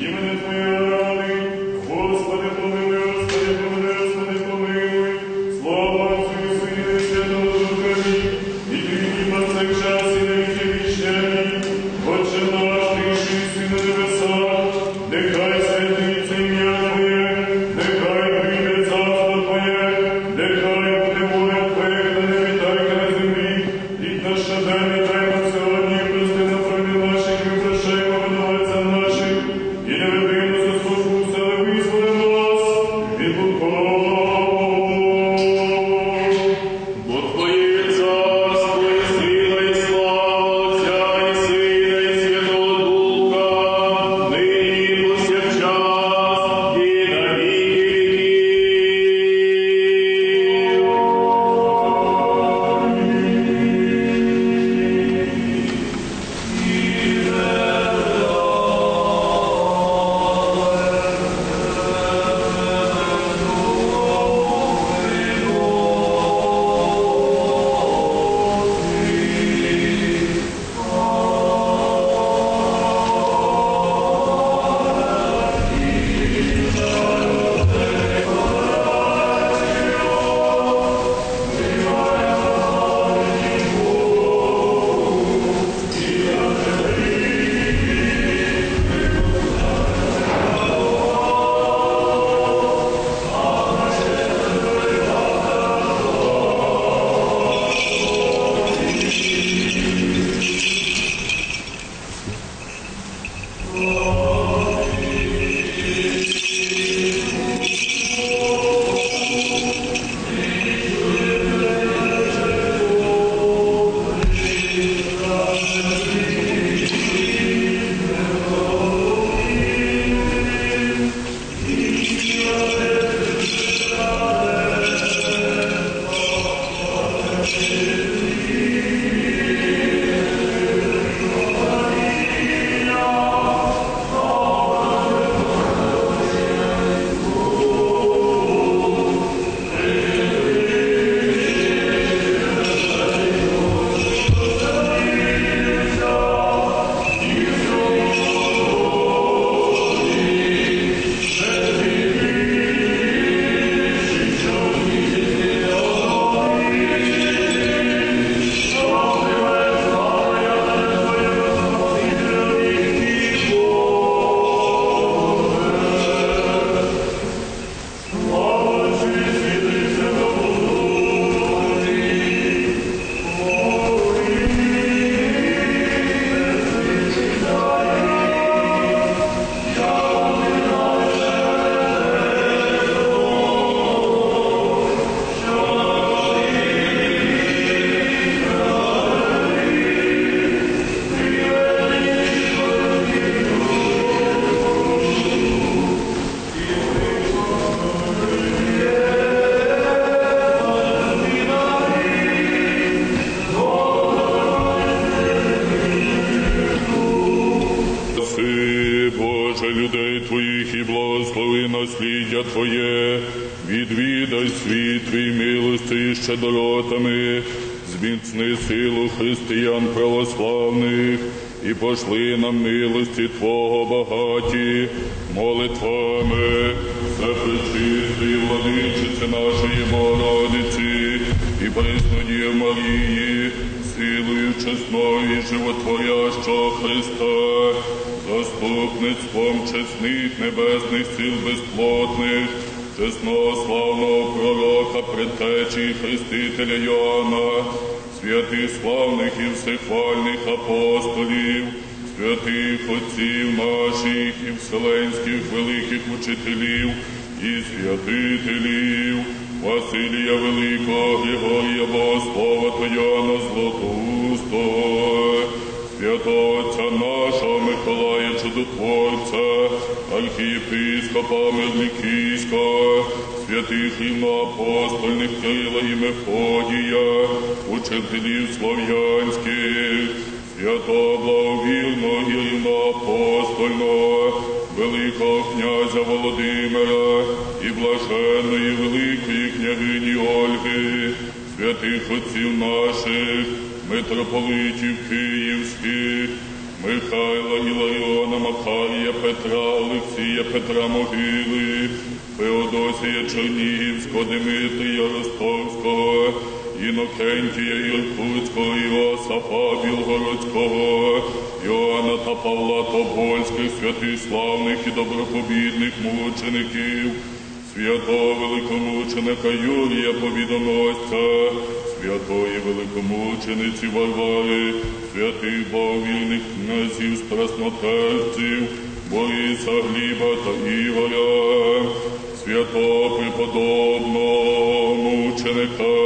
你们的团员。Багаті, молитвами, за пречистої владичиці нашої Богородиці і приснодів Марії, силою чесною животворящого Христа, заступництвом чесних небесних сил безплотних, чесного славного пророка, предтечі хрестителя Йоанна, святих славних і всехвальних апостолів, святих отців наших і вселенських великих учителів і святителів, Василія Великого, Григорія Богослова та Йоанна Златоустого, святого Отця нашого Миколая Чудотворця, архієпископа Мирлікійського, святих рівноапостольних Кирила і Мефодія, учителів слов'янських, святого благовірного і рівноапостольного, великого князя Володимира і блаженної великої княгині Ольги, святих отців наших, митрополитів Київських, Михайла Іларіона, Макарія, Петра, Олексія, Петра Могили, Феодосія Чернігівського, Дмитрія Ростовського, Інокентія Іркутського, Іосафа Білгородського, Йоанна та Павла Тобольських, святих славних і добропобідних мучеників, святого великомученика Юрія Побідоносця, святої великомучениці Варвари, святих боговільних князів, страснотерців, Бориса Гліба та Ігоря, святого преподобного мученика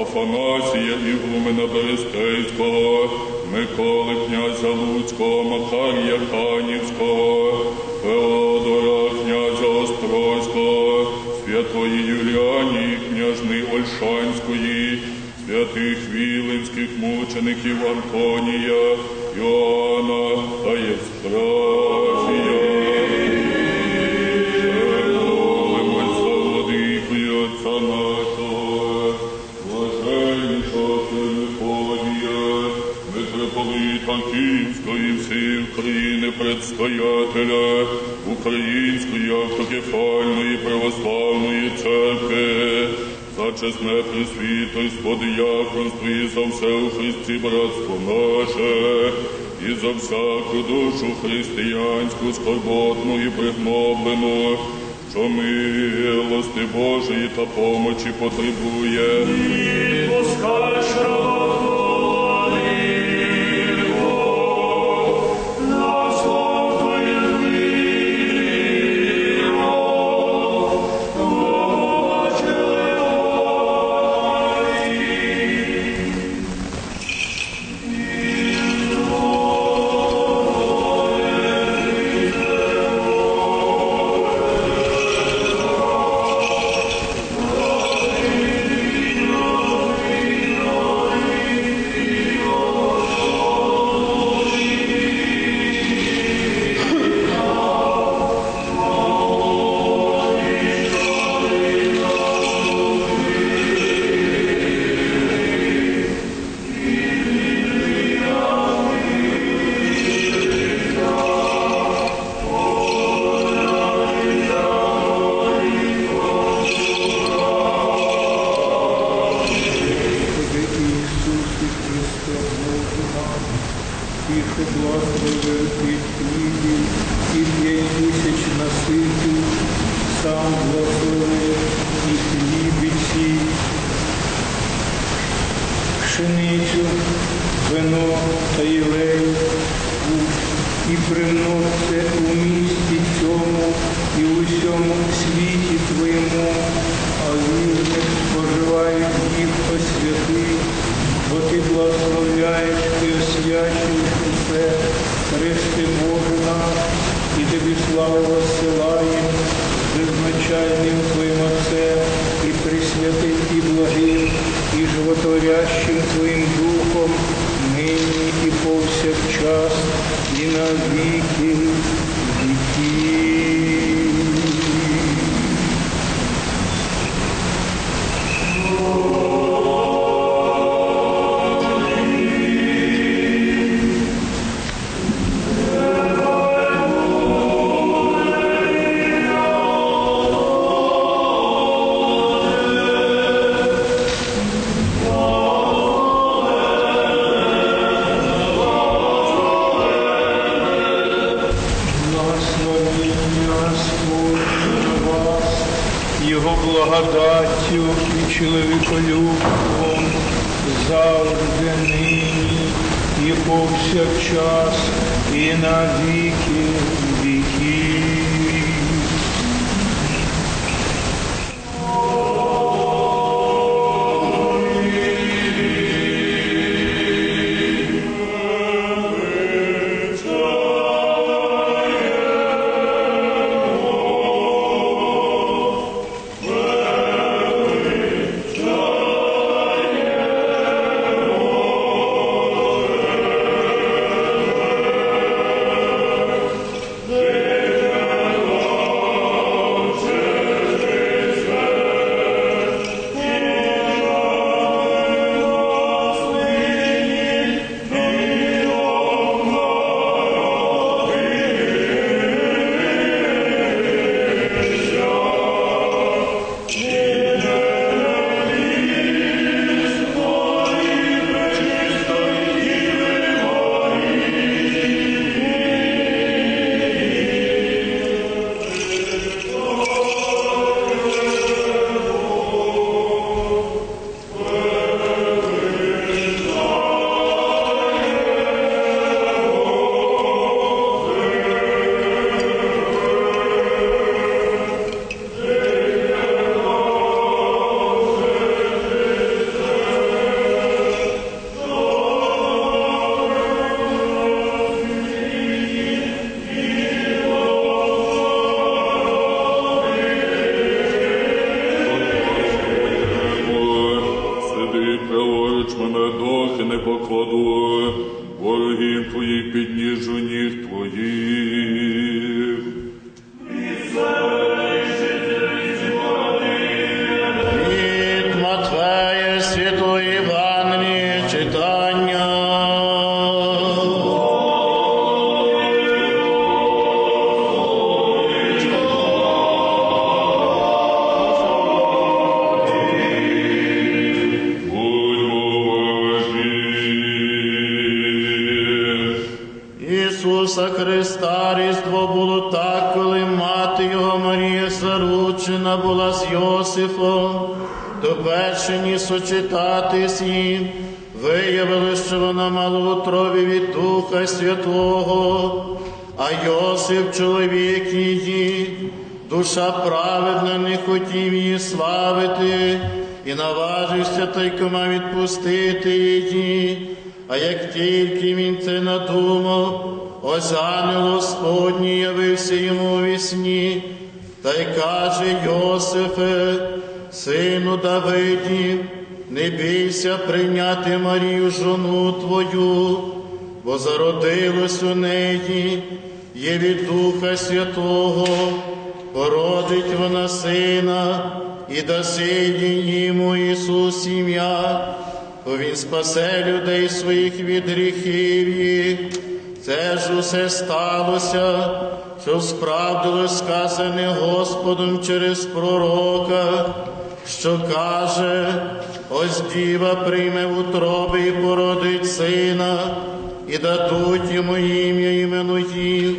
Афанасія Ігумена Берестейського, Миколи князя Луцького, Макарія Канівського, Феодора князя Острозького, святої Юліанії, княжни Ольшанської, святих віленських мучеників Антонія, Йоанна та Євстрафія. України предстоятеля Української автокефальної православної церкви, за чесне присвіто і сподіяконство і за все у Христі братство наше, і за всяку душу християнську, скорботну і пригноблену, що милости Божої та помочі потребує. Пускаєш повсякчас, і на віки Йосифом, до першині сочетатись їм, виявили, що вона мала в утробі від Духа Святого, а Йосип, чоловік її, душа праведна, не хотів її славити, і наважився тайкома відпустити її. А як тільки він це надумав, ангел Господній явився йому у вісні, та й каже Йосифе, сину Давидів, не бійся прийняти Марію жону твою, бо зародилось у неї, є від Духа Святого, породить вона сина, і даси йому Ісус ім'я бо він спасе людей своїх від гріхів їх. Це ж усе сталося, що справдилось сказане Господом через пророка, що каже, ось діва прийме в утроби і породить сина, і дадуть йому ім'я Іменуїв,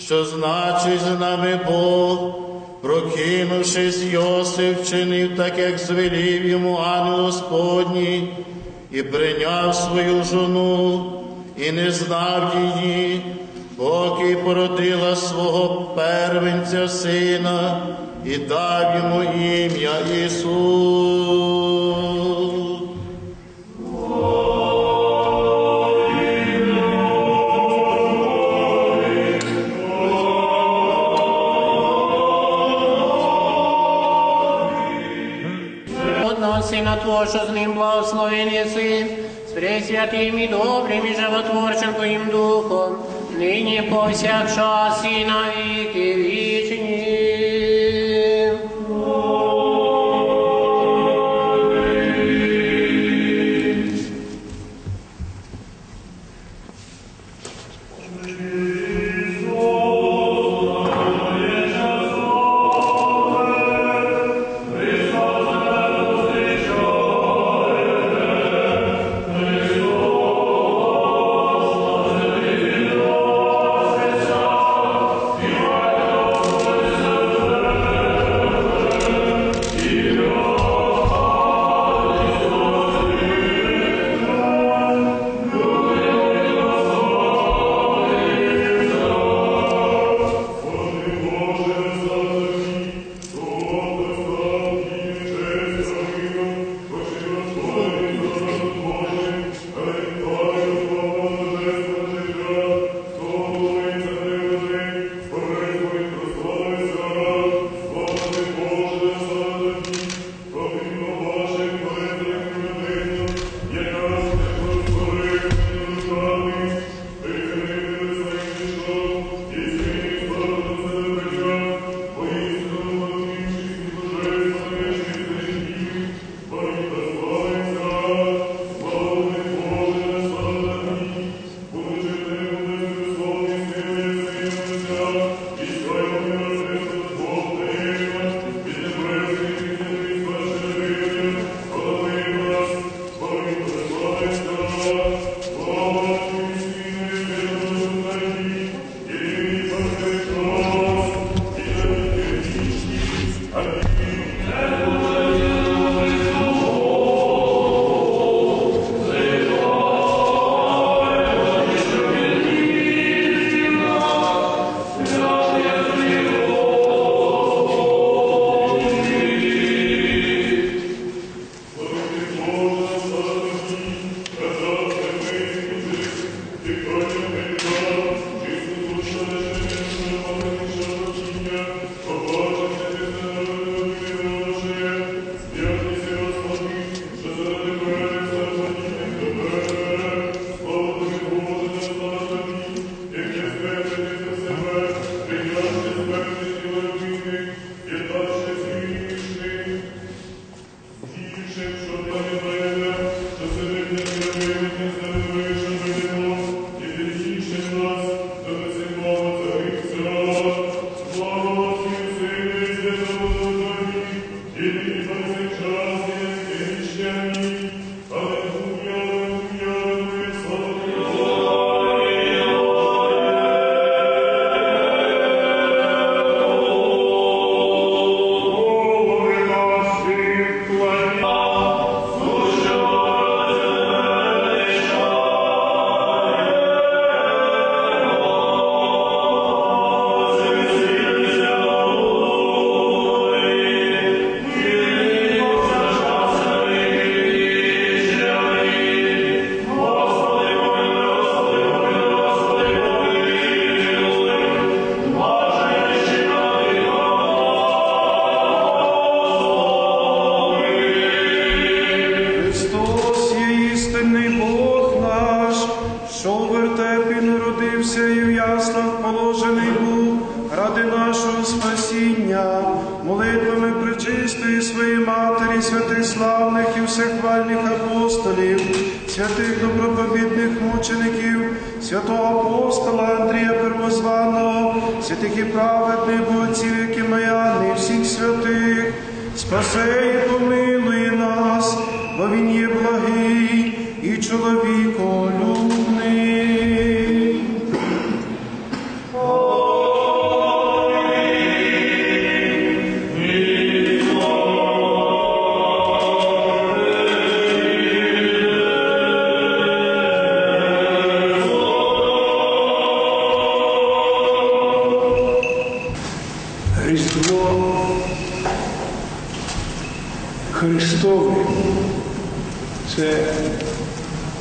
що значить з нами Бог. Прокинувшись, Йосиф вчинив так, як звелів йому ангел Господній, і прийняв свою жону, і не знав її, поки породила свого первенця сина, і дав йому ім'я Ісус. Сина Твого, що з ним благословен єси, з пресвятим і добрим нині повсякчас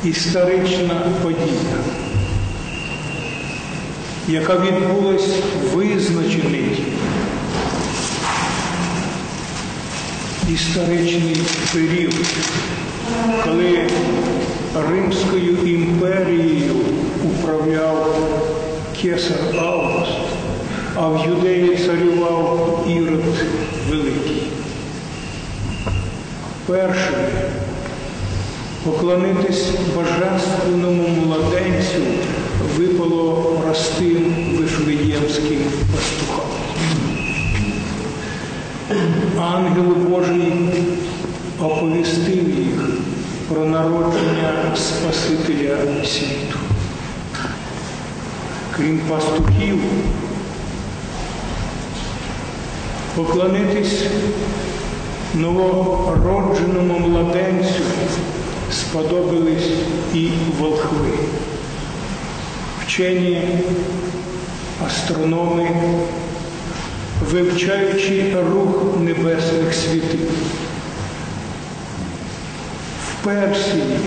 історична подія, яка відбулась визначений історичний період, коли Римською імперією управляв Кесар Август, а в Юдеї царював Ірод Великий. Першими поклонитись божественному младенцю випало простим вифлеємським пастухам. Ангел Божий оповістив їх про народження Спасителя світу. Крім пастухів, поклонитись новородженому младенцю сподобались і волхви. Вчені астрономи, вивчаючи рух небесних світів. В Персії,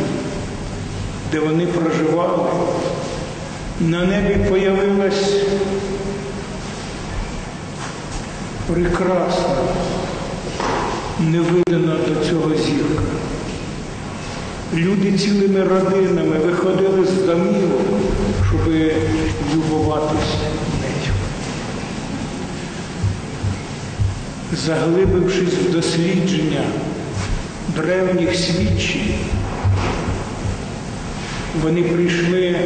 де вони проживали, на небі появилась прекрасна, невидана до цього зірка. Люди цілими родинами виходили з домівок, щоб любуватись нею. Заглибившись в дослідження древніх свідчень, вони прийшли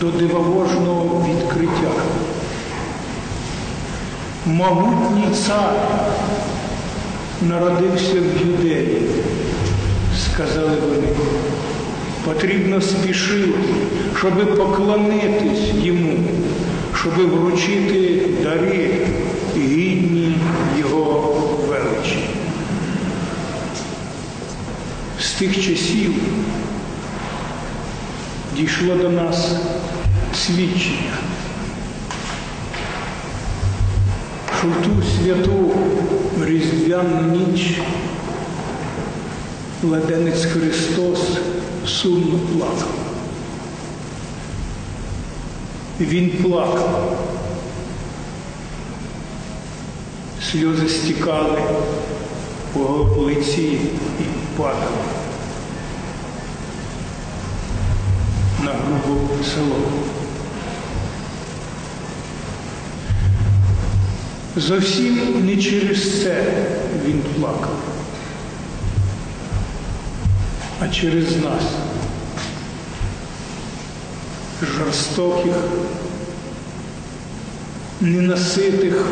до дивовожного відкриття. Могутній цар народився в Юдеї, сказали вони. Потрібно спішити, щоб поклонитись йому, щоб вручити дари гідні його величі. З тих часів дійшло до нас свідчення, що в ту святу різдвяну ніч Владенець Христос сумно плакав. Він плакав. Сльози стікали по лиці і падали на грубу село. Зовсім не через це він плакав, а через нас, жорстоких, ненаситих,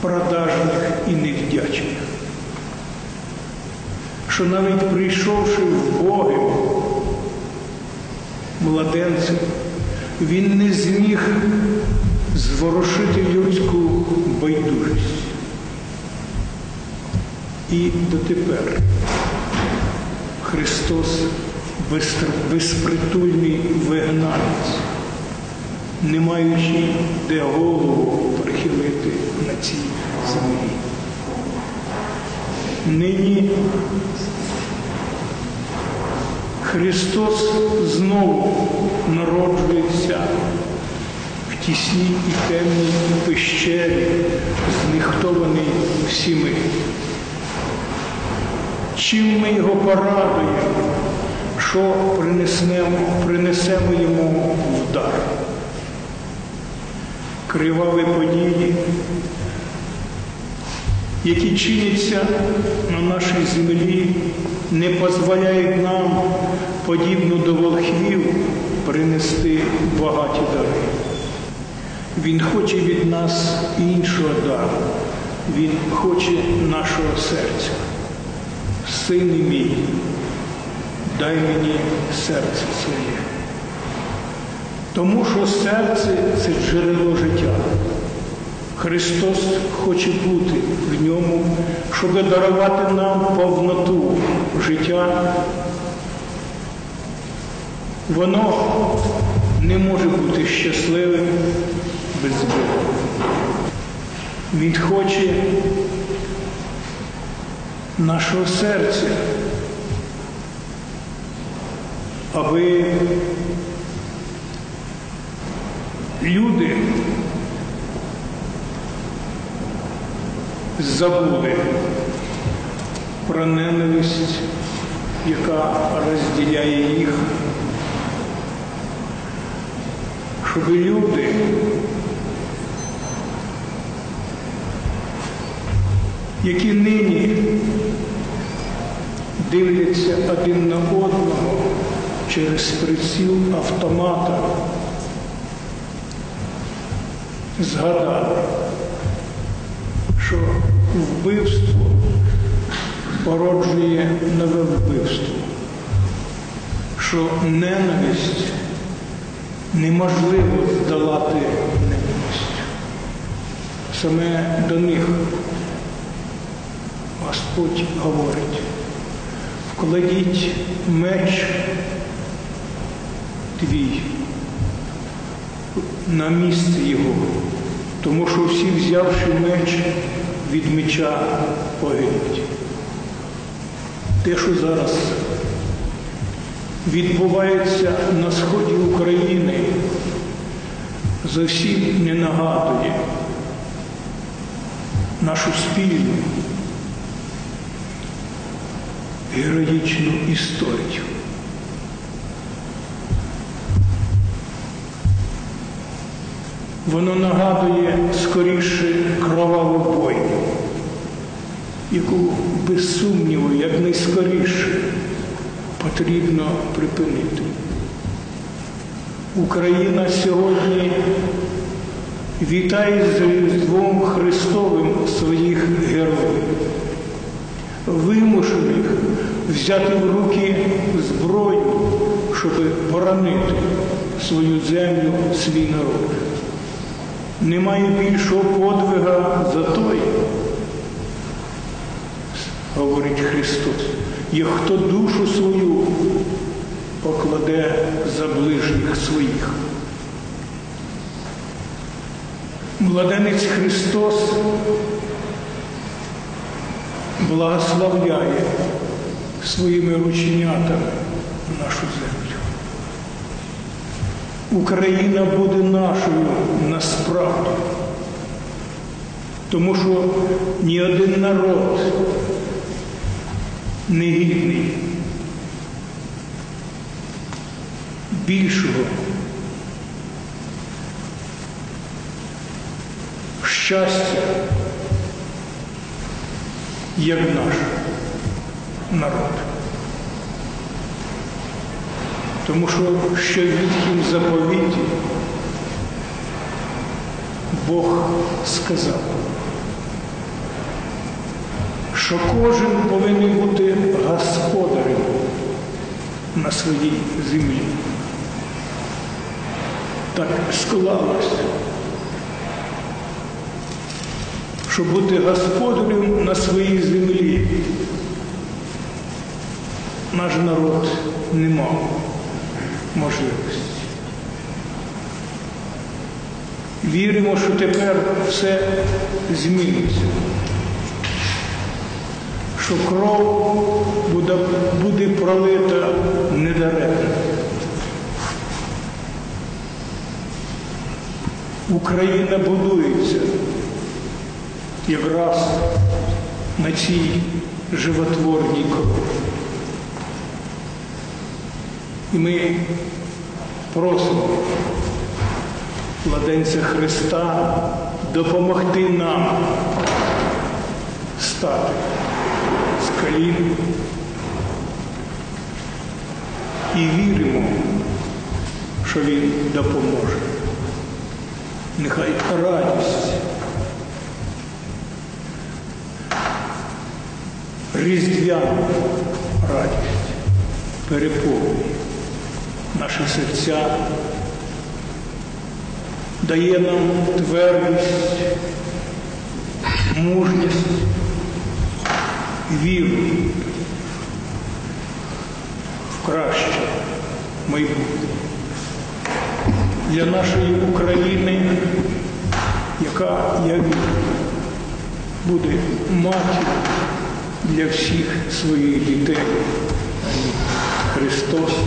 продажних і невдячних, що навіть прийшовши в Боги, младенцем, він не зміг зворушити людську байдужість. І дотепер Христос безпритульний вигнанець, не маючи де голову прихилити на цій землі. Нині Христос знову народжується в тісній і темній пещері, знихтований всіми. Чим ми його порадуємо, що принесемо, принесемо йому в дар? Криваві події, які чиняться на нашій землі, не дозволяють нам, подібно до волхвів, принести багаті дари. Він хоче від нас іншого дару. Він хоче нашого серця. Син мій, дай мені серце своє. Тому що серце це джерело життя. Христос хоче бути в ньому, щоб дарувати нам повноту життя. Воно не може бути щасливим без Бога. Він хоче нашого серця, аби люди забули про ненависть, яка розділяє їх, щоб люди які нині дивляться один на одного через приціл автомата, згадали, що вбивство породжує нове вбивство, що ненависть неможливо здолати ненависть. Саме до них Господь говорить, вкладіть меч твій на місце його, тому що всі, взявши меч, від меча погинуть. Те, що зараз відбувається на сході України, зовсім не нагадує нашу спільну героїчну історію. Воно нагадує скоріше кроваву бойню, яку без сумніву, як найскоріше потрібно припинити. Україна сьогодні вітає з Різдвом Христовим своїх героїв, вимушених взяти в руки зброю, щоб боронити свою землю, свій народ. Немає більшого подвига за той, говорить Христос, як хто душу свою покладе за ближніх своїх. Младенець Христос благословляє своїми рученятами нашу землю. Україна буде нашою насправді, тому що ні один народ не гідний більшого щастя, як наш народ. Тому що що в їхнім заповіті Бог сказав, що кожен повинен бути господарем на своїй землі. Так склалося, щоб бути господарем на своїй землі. Наш народ не мав можливості. Віримо, що тепер все зміниться, що кров буде, буде пролита недаремно. Україна будується якраз на цій животворній крові. І ми просимо владенця Христа допомогти нам встати з колін і віримо, що Він допоможе. Нехай радість, різдвяна радість переповнює наші серця, дає нам твердість, мужність, віру в краще майбутнє. Для нашої України, яка, я вірю, буде матір'ю для всіх своїх дітей. Христос.